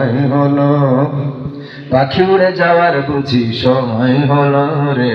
সময় হলো। পাখি উড়ে যাওয়ার বুঝি সময় হলো রে।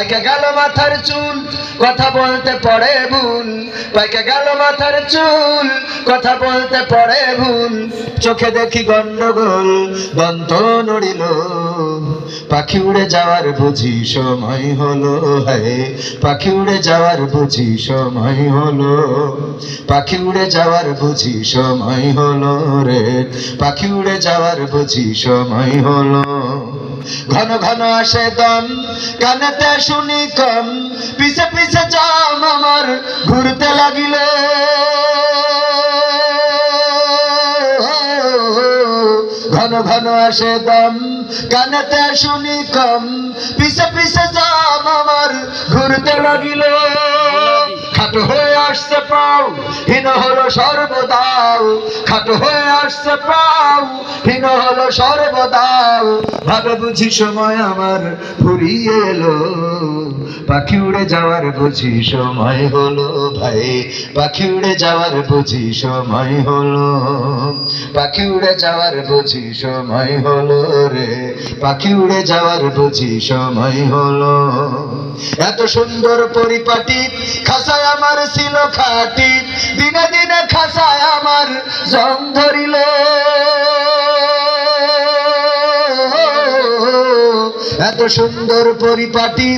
পাইকে গেল মাথার চুল, কথা বলতে পড়ে ভুল। পাইকে গেল মাথার চুল, কথা বলতে পড়ে ভুল। চোখে দেখি গন্ডগোল, দন্ত নড়িল। পাখি উড়ে যাওয়ার বুঝি সময় হলো, হায়। পাখি উড়ে যাওয়ার বুঝি সময় হলো। পাখি উড়ে যাওয়ার বুঝি সময় হলো রে। পাখি উড়ে যাওয়ার বুঝি সময় হলো। ঘন ঘন আসে দম কানেতে শুনি কম। পিছে পিছে জাম আমার ঘুরতে লাগিল। ঘন ঘন আসে দম কানেতে শুনি কম। পিছে পিছে জাম আমার ঘুরতে লাগিল। খাটো হয়ে আসছে পাও, হীন হলো সর্বদাও। খাটো হয়ে আসছে পাও, হীন হলো সর্বদাও। ভাবে বুঝি সময় আমার ফুরিয়ে এলো। পাখি উড়ে যাওয়ার বুঝি সময় হলো ভাই। পাখি উড়ে যাওয়ার বুঝি সময় হলো। পাখি উড়ে যাওয়ার বুঝি সময় হলো রে। পাখি উড়ে যাওয়ার বুঝি সময় হলো। এত সুন্দর পরিপাটি খাসায় আমার ছিল খাটি দিনে দিনে খাসায় আমার জং ধরিল। এত সুন্দর পরিপাটি